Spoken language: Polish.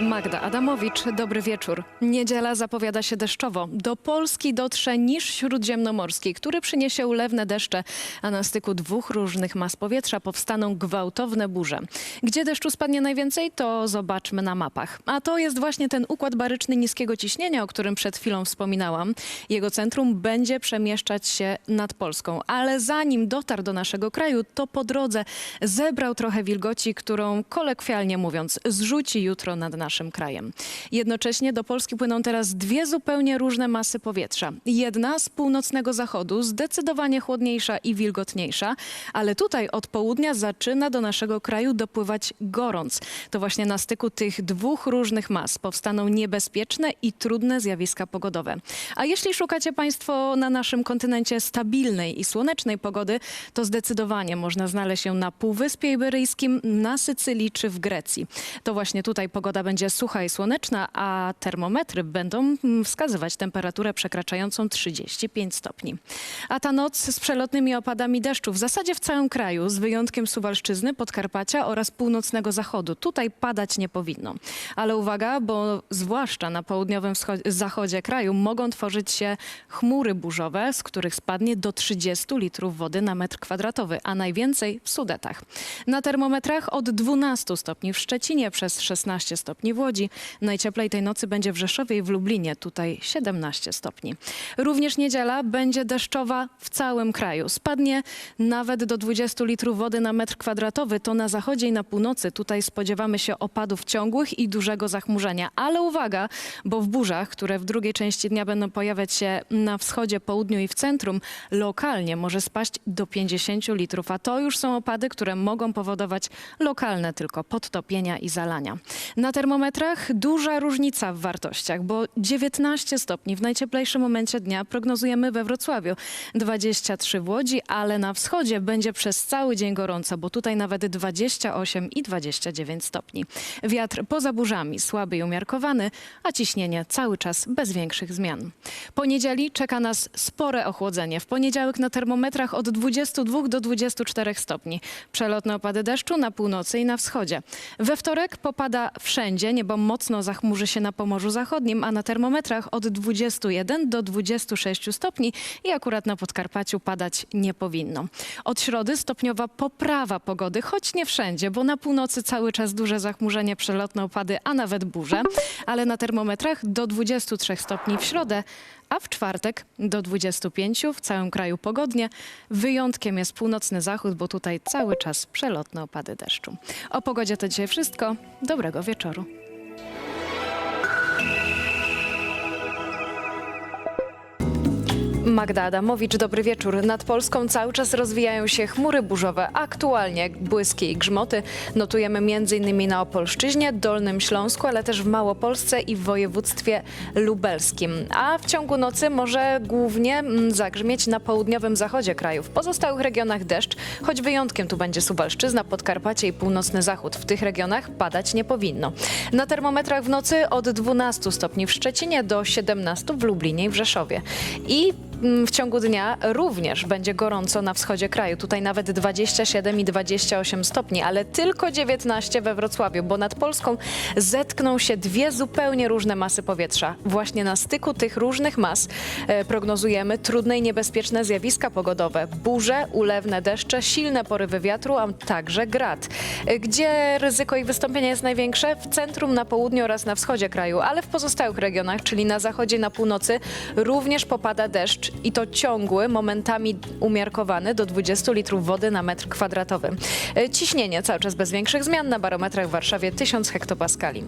Magda Adamowicz, dobry wieczór. Niedziela zapowiada się deszczowo. Do Polski dotrze niż śródziemnomorski, który przyniesie ulewne deszcze, a na styku dwóch różnych mas powietrza powstaną gwałtowne burze. Gdzie deszczu spadnie najwięcej, to zobaczmy na mapach. A to jest właśnie ten układ baryczny niskiego ciśnienia, o którym przed chwilą wspominałam. Jego centrum będzie przemieszczać się nad Polską, ale zanim dotarł do naszego kraju, to po drodze zebrał trochę wilgoci, którą kolokwialnie mówiąc zrzuci jutro nad naszym krajem. Jednocześnie do Polski płyną teraz dwie zupełnie różne masy powietrza. Jedna z północnego zachodu, zdecydowanie chłodniejsza i wilgotniejsza, ale tutaj od południa zaczyna do naszego kraju dopływać gorąc. To właśnie na styku tych dwóch różnych mas powstaną niebezpieczne i trudne zjawiska pogodowe. A jeśli szukacie Państwo na naszym kontynencie stabilnej i słonecznej pogody, to zdecydowanie można znaleźć ją na Półwyspie Iberyjskim, na Sycylii czy w Grecji. To właśnie tutaj pogoda będzie sucha i słoneczna, a termometry będą mm, wskazywać temperaturę przekraczającą 35 stopni. A ta noc z przelotnymi opadami deszczu w zasadzie w całym kraju, z wyjątkiem Suwalszczyzny, Podkarpacia oraz północnego zachodu. Tutaj padać nie powinno. Ale uwaga, bo zwłaszcza na południowym zachodzie kraju mogą tworzyć się chmury burzowe, z których spadnie do 30 litrów wody na metr kwadratowy, a najwięcej w Sudetach. Na termometrach od 12 stopni w Szczecinie przez 16 stopni w Łodzi. Najcieplej tej nocy będzie w Rzeszowie i w Lublinie, tutaj 17 stopni. Również niedziela będzie deszczowa w całym kraju. Spadnie nawet do 20 litrów wody na metr kwadratowy. To na zachodzie i na północy. Tutaj spodziewamy się opadów ciągłych i dużego zachmurzenia. Ale uwaga, bo w burzach, które w drugiej części dnia będą pojawiać się na wschodzie, południu i w centrum, lokalnie może spaść do 50 litrów. A to już są opady, które mogą powodować lokalne tylko podtopienia i zalania. Na termometrach duża różnica w wartościach, bo 19 stopni w najcieplejszym momencie dnia prognozujemy we Wrocławiu, 23 w Łodzi, ale na wschodzie będzie przez cały dzień gorąco, bo tutaj nawet 28 i 29 stopni. Wiatr poza burzami słaby i umiarkowany, a ciśnienie cały czas bez większych zmian. Po niedzieli czeka nas spore ochłodzenie. W poniedziałek na termometrach od 22 do 24 stopni. Przelotne opady deszczu na północy i na wschodzie. We wtorek popada wszędzie, niebo mocno zachmurzy się na Pomorzu Zachodnim, a na termometrach od 21 do 26 stopni i akurat na Podkarpaciu padać nie powinno. Od środy stopniowa poprawa pogody, choć nie wszędzie, bo na północy cały czas duże zachmurzenie, przelotne opady, a nawet burze, ale na termometrach do 23 stopni w środę, a w czwartek do 25 w całym kraju pogodnie. Wyjątkiem jest północny zachód, bo tutaj cały czas przelotne opady deszczu. O pogodzie to dzisiaj wszystko. Dobrego wieczoru. Magda Adamowicz, dobry wieczór. Nad Polską cały czas rozwijają się chmury burzowe. Aktualnie błyski i grzmoty notujemy m.in. na Opolszczyźnie, Dolnym Śląsku, ale też w Małopolsce i w województwie lubelskim. A w ciągu nocy może głównie mm, zagrzmieć na południowym zachodzie kraju. W pozostałych regionach deszcz, choć wyjątkiem tu będzie Suwalszczyzna, Podkarpacie i północny zachód. W tych regionach padać nie powinno. Na termometrach w nocy od 12 stopni w Szczecinie do 17 w Lublinie i w Rzeszowie. I w ciągu dnia również będzie gorąco na wschodzie kraju. Tutaj nawet 27 i 28 stopni, ale tylko 19 we Wrocławiu, bo nad Polską zetkną się dwie zupełnie różne masy powietrza. Właśnie na styku tych różnych mas e, prognozujemy trudne i niebezpieczne zjawiska pogodowe. Burze, ulewne deszcze, silne porywy wiatru, a także grad. E, Gdzie ryzyko ich wystąpienia jest największe? W centrum, na południu oraz na wschodzie kraju, ale w pozostałych regionach, czyli na zachodzie na północy, również popada deszcz i to ciągły, momentami umiarkowany do 20 litrów wody na metr kwadratowy. E, Ciśnienie cały czas bez większych zmian na barometrach w Warszawie 1000 hektopaskali.